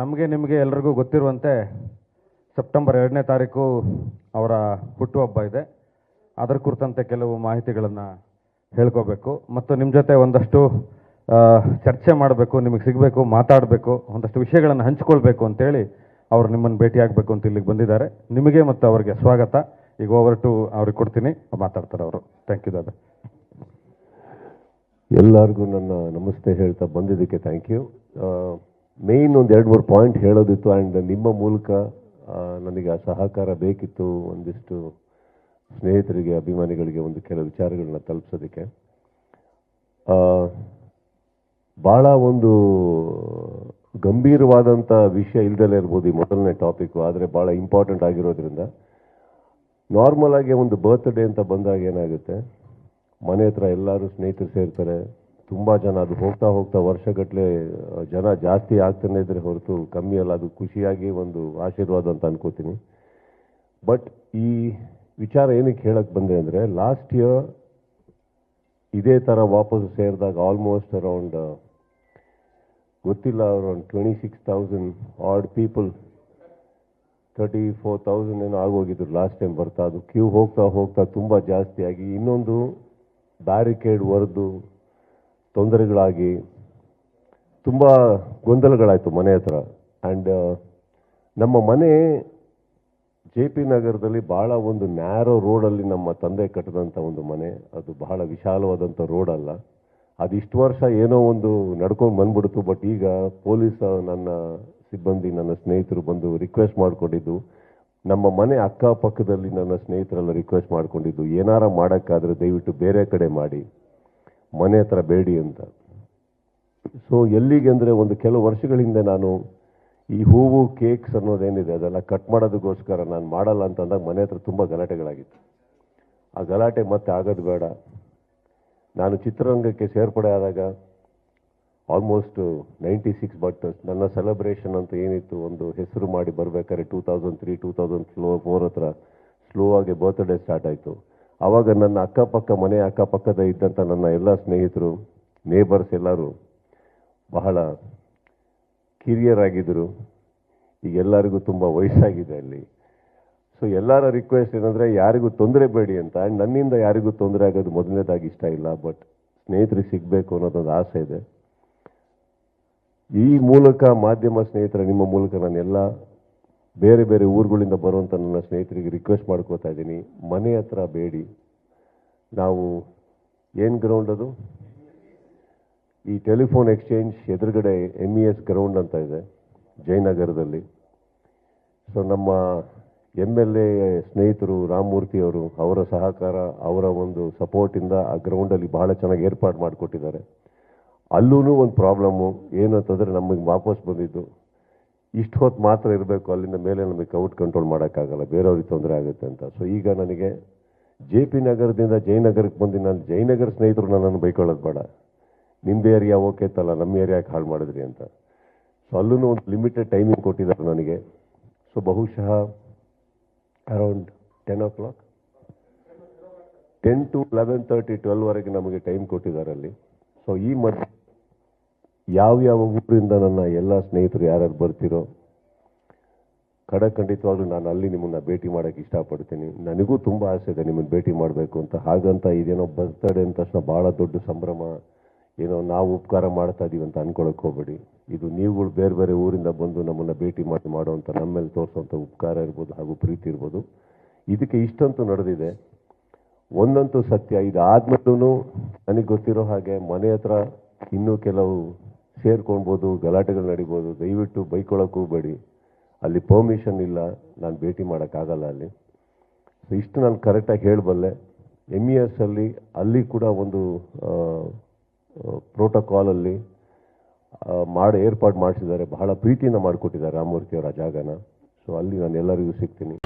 ನಮಗೆ ನಿಮಗೆ ಎಲ್ರಿಗೂ ಗೊತ್ತಿರುವಂತೆ ಸೆಪ್ಟೆಂಬರ್ ಎರಡನೇ ತಾರೀಕು ಅವರ ಹುಟ್ಟುಹಬ್ಬ ಇದೆ. ಅದರ ಕುರಿತಂತೆ ಕೆಲವು ಮಾಹಿತಿಗಳನ್ನು ಹೇಳ್ಕೋಬೇಕು. ಮತ್ತು ನಿಮ್ಮ ಜೊತೆ ಒಂದಷ್ಟು ಚರ್ಚೆ ಮಾಡಬೇಕು, ನಿಮಗೆ ಸಿಗಬೇಕು, ಮಾತಾಡಬೇಕು, ಒಂದಷ್ಟು ವಿಷಯಗಳನ್ನು ಹಂಚ್ಕೊಳ್ಬೇಕು ಅಂತೇಳಿ ಅವರು ನಿಮ್ಮನ್ನು ಭೇಟಿಯಾಗಬೇಕು ಅಂತ ಇಲ್ಲಿಗೆ ಬಂದಿದ್ದಾರೆ. ನಿಮಗೆ ಮತ್ತು ಅವರಿಗೆ ಸ್ವಾಗತ. ಈಗ ಓವರ್ ಟು ಅವ್ರಿಗೆ ಕೊಡ್ತೀನಿ. ಮಾತಾಡ್ತಾರೆ ಅವರು. ಥ್ಯಾಂಕ್ ಯು ದಾದ. ಎಲ್ಲರಿಗೂ ನನ್ನ ನಮಸ್ತೆ ಹೇಳ್ತಾ ಬಂದಿದ್ದಕ್ಕೆ ಥ್ಯಾಂಕ್ ಯು ಮೇಯ್ನ್ ಒಂದು ಎರಡು ಮೂರು ಪಾಯಿಂಟ್ ಹೇಳೋದಿತ್ತು ಆ್ಯಂಡ್ ನಿಮ್ಮ ಮೂಲಕ ನನಗೆ ಆ ಸಹಕಾರ ಬೇಕಿತ್ತು ಒಂದಿಷ್ಟು ಸ್ನೇಹಿತರಿಗೆ, ಅಭಿಮಾನಿಗಳಿಗೆ ಒಂದು ಕೆಲವು ವಿಚಾರಗಳನ್ನ ತಲುಪಿಸೋದಕ್ಕೆ. ಭಾಳ ಒಂದು ಗಂಭೀರವಾದಂಥ ವಿಷಯ ಇಲ್ದಲೇ ಇರ್ಬೋದು ಈ ಮೊದಲನೇ ಟಾಪಿಕ್ಕು ಆದರೆ ಭಾಳ ಇಂಪಾರ್ಟೆಂಟ್ ಆಗಿರೋದ್ರಿಂದ. ನಾರ್ಮಲ್ ಆಗಿ ಒಂದು ಬರ್ತ್ಡೇ ಅಂತ ಬಂದಾಗ ಏನಾಗುತ್ತೆ? ಮನೆ ಹತ್ರ ಎಲ್ಲರೂ ಸ್ನೇಹಿತರು ಸೇರ್ತಾರೆ. ತುಂಬ ಜನ ಅದು ಹೋಗ್ತಾ ಹೋಗ್ತಾ ವರ್ಷಗಟ್ಟಲೆ ಜನ ಜಾಸ್ತಿ ಆಗ್ತಾನೆ ಇದ್ರೆ ಹೊರತು ಕಮ್ಮಿ ಅಲ್ಲ, ಅದು ಖುಷಿಯಾಗಿ ಒಂದು ಆಶೀರ್ವಾದ ಅಂತ ಅನ್ಕೋತೀನಿ. ಬಟ್ ಈ ವಿಚಾರ ಏನಕ್ಕೆ ಹೇಳಕ್ಕೆ ಬಂದೆ ಅಂದರೆ ಲಾಸ್ಟ್ ಇಯರ್ ಇದೇ ಥರ ವಾಪಸ್ ಸೇರಿದಾಗ ಆಲ್ಮೋಸ್ಟ್ ಅರೌಂಡ್ ಗೊತ್ತಿಲ್ಲ around twenty six thousand odd people thirty four thousand ಏನೋ ಆಗೋಗಿದ್ರು ಲಾಸ್ಟ್ ಟೈಮ್ ಬರ್ತಾ, ಅದು ಕ್ಯೂ ಹೋಗ್ತಾ ಹೋಗ್ತಾ ತುಂಬ ಜಾಸ್ತಿ ಆಗಿ ಇನ್ನೊಂದು ಬ್ಯಾರಿಕೇಡ್ ಒರೆದು ತೊಂದರೆಗಳಾಗಿ ತುಂಬ ಗೊಂದಲಗಳಾಯಿತು ಮನೆ ಹತ್ರ. ಆ್ಯಂಡ್ ನಮ್ಮ ಮನೆ ಜೆ ಪಿ ನಗರದಲ್ಲಿ ಭಾಳ ಒಂದು ನ್ಯಾರೋ ರೋಡಲ್ಲಿ ನಮ್ಮ ತಂದೆ ಕಟ್ಟಿದಂಥ ಒಂದು ಮನೆ. ಅದು ಬಹಳ ವಿಶಾಲವಾದಂಥ ರೋಡಲ್ಲ ಅದು ಇಷ್ಟು ವರ್ಷ ಏನೋ ಒಂದು ನಡ್ಕೊಂಡು ಬಂದ್ಬಿಡ್ತು. ಬಟ್ ಈಗ ಪೊಲೀಸ್ ನನ್ನ ಸಿಬ್ಬಂದಿ, ನನ್ನ ಸ್ನೇಹಿತರು ಬಂದು ರಿಕ್ವೆಸ್ಟ್ ಮಾಡಿಕೊಂಡಿದ್ದು. ನಮ್ಮ ಮನೆ ಅಕ್ಕಪಕ್ಕದಲ್ಲಿ ನನ್ನ ಸ್ನೇಹಿತರೆಲ್ಲ ರಿಕ್ವೆಸ್ಟ್ ಮಾಡಿಕೊಂಡಿದ್ದು. ಏನಾರ ಮಾಡೋಕ್ಕಾದರೆ ದಯವಿಟ್ಟು ಬೇರೆ ಕಡೆ ಮಾಡಿ. ಮನೆ ಹತ್ರ ಬೇಡಿ ಅಂತ. ಸೊ ಎಲ್ಲಿಗೆ ಅಂದರೆ ಒಂದು ಕೆಲವು ವರ್ಷಗಳಿಂದ ನಾನು ಈ ಹೂವು ಕೇಕ್ಸ್ ಅನ್ನೋದೇನಿದೆ, ಅದೆಲ್ಲ ಕಟ್ ಮಾಡೋದಕ್ಕೋಸ್ಕರ ನಾನು ಮಾಡಲ್ಲ ಅಂತಂದಾಗ ಮನೆ ಹತ್ರ ತುಂಬ ಗಲಾಟೆಗಳಾಗಿತ್ತು. ಆ ಗಲಾಟೆ ಮತ್ತೆ ಆಗೋದು ಬೇಡ. ನಾನು ಚಿತ್ರರಂಗಕ್ಕೆ ಸೇರ್ಪಡೆ ಆದಾಗ ಆಲ್ಮೋಸ್ಟ್ ನೈಂಟಿ ಸಿಕ್ಸ್ ಬಟ್ ನನ್ನ ಸೆಲೆಬ್ರೇಷನ್ ಅಂತ ಏನಿತ್ತು, ಒಂದು ಹೆಸರು ಮಾಡಿ ಬರಬೇಕಾದ್ರೆ two thousand three two thousand slow four ಹತ್ರ ಸ್ಲೋ ಆಗಿ ಬರ್ತ್ಡೇ ಸ್ಟಾರ್ಟ್ ಆಯಿತು. ಆವಾಗ ನನ್ನ ಅಕ್ಕಪಕ್ಕ, ಮನೆ ಅಕ್ಕಪಕ್ಕದ ಇದ್ದಂಥ ನನ್ನ ಎಲ್ಲ ಸ್ನೇಹಿತರು ನೇಬರ್ಸ್ ಎಲ್ಲರೂ ಬಹಳ ಕಿರಿಯರಾಗಿದ್ದರು. ಈಗ ಎಲ್ಲರಿಗೂ ತುಂಬ ವಯಸ್ಸಾಗಿದೆ ಅಲ್ಲಿ. ಸೊ ಎಲ್ಲರ ರಿಕ್ವೆಸ್ಟ್ ಏನಂದರೆ, ಯಾರಿಗೂ ತೊಂದರೆ ಬೇಡಿ ಅಂತ. ಆ್ಯಂಡ್ ನನ್ನಿಂದ ಯಾರಿಗೂ ತೊಂದರೆ ಆಗೋದು ಮೊದಲನೇದಾಗಿ ಇಷ್ಟ ಇಲ್ಲ ಬಟ್ ಸ್ನೇಹಿತರಿಗೆ ಸಿಗಬೇಕು ಅನ್ನೋದೊಂದು ಆಸೆ ಇದೆ. ಈ ಮೂಲಕ ಮಾಧ್ಯಮ ಸ್ನೇಹಿತರ, ನಿಮ್ಮ ಮೂಲಕ ನಾನೆಲ್ಲ ಬೇರೆ ಬೇರೆ ಊರುಗಳಿಂದ ಬರುವಂಥ ನನ್ನ ಸ್ನೇಹಿತರಿಗೆ ರಿಕ್ವೆಸ್ಟ್ ಮಾಡ್ಕೋತಾ ಇದ್ದೀನಿ. ಮನೆ ಹತ್ರ ಬೇಡಿ. ನಾವು ಏನು ಗ್ರೌಂಡ್ ಅದು? ಈ ಟೆಲಿಫೋನ್ ಎಕ್ಸ್ಚೇಂಜ್ ಎದುರುಗಡೆ ಎಂ ಇ ಎಸ್ ಗ್ರೌಂಡ್ ಅಂತ ಇದೆ, ಜಯನಗರದಲ್ಲಿ. ಸೊ ನಮ್ಮ ಎಂ ಎಲ್ ಎ ಸ್ನೇಹಿತರು ರಾಮಮೂರ್ತಿ ಅವರು, ಅವರ ಸಹಕಾರ, ಅವರ ಒಂದು ಸಪೋರ್ಟಿಂದ ಆ ಗ್ರೌಂಡಲ್ಲಿ ಬಹಳ ಚೆನ್ನಾಗಿ ಏರ್ಪಾಡು ಮಾಡಿಕೊಟ್ಟಿದ್ದಾರೆ. ಅಲ್ಲೂ ಒಂದು ಪ್ರಾಬ್ಲಮ್ಮು ಏನು ಅಂತಂದರೆ ನಮಗೆ ವಾಪಸ್ ಬಂದಿದ್ದು. ಇಷ್ಟು ಹೊತ್ತು ಮಾತ್ರ ಇರಬೇಕು, ಅಲ್ಲಿಂದ ಮೇಲೆ ನಮಗೆ ಔಟ್ ಕಂಟ್ರೋಲ್ ಮಾಡೋಕ್ಕಾಗಲ್ಲ, ಬೇರೆಯವ್ರಿಗೆ ತೊಂದರೆ ಆಗುತ್ತೆ ಅಂತ. ಸೊ ಈಗ ನನಗೆ ಜೆ ಪಿ ನಗರದಿಂದ ಜಯನಗರಕ್ಕೆ ಬಂದು ನಾನು ಜಯನಗರ ಸ್ನೇಹಿತರು ನನ್ನನ್ನು ಬೈಕೊಳ್ಳೋದು ಬೇಡ. ನಿಮ್ಮದು ಏರಿಯಾ ಓಕೆ ಇತ್ತಲ್ಲ ನಮ್ಮ ಏರಿಯಾಕ್ಕೆ ಹಾಳು ಮಾಡಿದ್ರಿ ಅಂತ. ಸೊ ಅಲ್ಲೂ ಒಂದು ಲಿಮಿಟೆಡ್ ಟೈಮಿಂಗ್ ಕೊಟ್ಟಿದ್ದಾರೆ ನನಗೆ. ಸೊ ಬಹುಶಃ around ten o'clock ten to eleven thirty ಟ್ವೆಲ್ವರೆಗೆ ನಮಗೆ ಟೈಮ್ ಕೊಟ್ಟಿದ್ದಾರೆ ಅಲ್ಲಿ. ಸೊ ಈ ಮಧ್ಯೆ ಯಾವ್ಯಾವ ಊರಿಂದ ನನ್ನ ಎಲ್ಲ ಸ್ನೇಹಿತರು ಯಾರ್ಯಾರು ಬರ್ತಿರೋ ಕಡ ಖಂಡಿತವಾಗ್ಲೂ ನಾನು ಅಲ್ಲಿ ನಿಮ್ಮನ್ನ ಭೇಟಿ ಮಾಡೋಕ್ಕೆ ಇಷ್ಟಪಡ್ತೀನಿ. ನನಗೂ ತುಂಬ ಆಸೆ ಇದೆ ನಿಮ್ಮನ್ನು ಭೇಟಿ ಮಾಡಬೇಕು ಅಂತ. ಹಾಗಂತ ಇದೇನೋ ಬರ್ತಡೆ ಅಂದ ತಕ್ಷಣ ಭಾಳ ದೊಡ್ಡ ಸಂಭ್ರಮ. ಏನೋ ನಾವು ಉಪಕಾರ ಮಾಡ್ತಾ ಇದ್ದೀವಿ ಅಂತ ಅನ್ಕೊಳಕ್ಕೆ ಹೋಗ್ಬೇಡಿ. ಇದು ನೀವುಗಳು ಬೇರೆ ಬೇರೆ ಊರಿಂದ ಬಂದು ನಮ್ಮನ್ನು ಭೇಟಿ ಮಾಡಿ ಮಾಡುವಂಥ ಮೇಲೆ ತೋರಿಸುವಂಥ ಉಪಕಾರ ಇರ್ಬೋದು ಹಾಗೂ ಪ್ರೀತಿ ಇರ್ಬೋದು. ಇದಕ್ಕೆ ಇಷ್ಟಂತೂ ನಡೆದಿದೆ. ಒಂದಂತೂ ಸತ್ಯ. ಇದು ಆದ್ಮೇಲೂ ನನಗೆ ಗೊತ್ತಿರೋ ಹಾಗೆ ಮನೆ ಹತ್ರ ಇನ್ನೂ ಕೆಲವು ಸೇರ್ಕೊಳ್ಬೋದು, ಗಲಾಟೆಗಳು ನಡಿಬೋದು, ದಯವಿಟ್ಟು ಬೈಕೊಳಕ್ಕೆ ಹೋಗ್ಬೇಡಿ ಅಲ್ಲಿ ಪರ್ಮಿಷನ್ ಇಲ್ಲ, ನಾನು ಭೇಟಿ ಮಾಡೋಕ್ಕಾಗಲ್ಲ ಅಲ್ಲಿ. ಸೊ ಇಷ್ಟು ನಾನು ಕರೆಕ್ಟಾಗಿ ಹೇಳಬಲ್ಲೆ. ಎಂ ಇ ಎಸ್ ಅಲ್ಲಿ ಅಲ್ಲಿ ಕೂಡ ಒಂದು ಪ್ರೋಟೋಕಾಲಲ್ಲಿ ಮಾಡಿ, ಏರ್ಪಾಡು ಮಾಡಿಸಿದ್ದಾರೆ. ಬಹಳ ಪ್ರೀತಿಯಿಂದ ಮಾಡಿಕೊಟ್ಟಿದ್ದಾರೆ ರಾಮಮೂರ್ತಿಯವರ ಜಾಗನ. ಸೊ ಅಲ್ಲಿ ನಾನು ಎಲ್ಲರಿಗೂ ಸಿಗ್ತೀನಿ.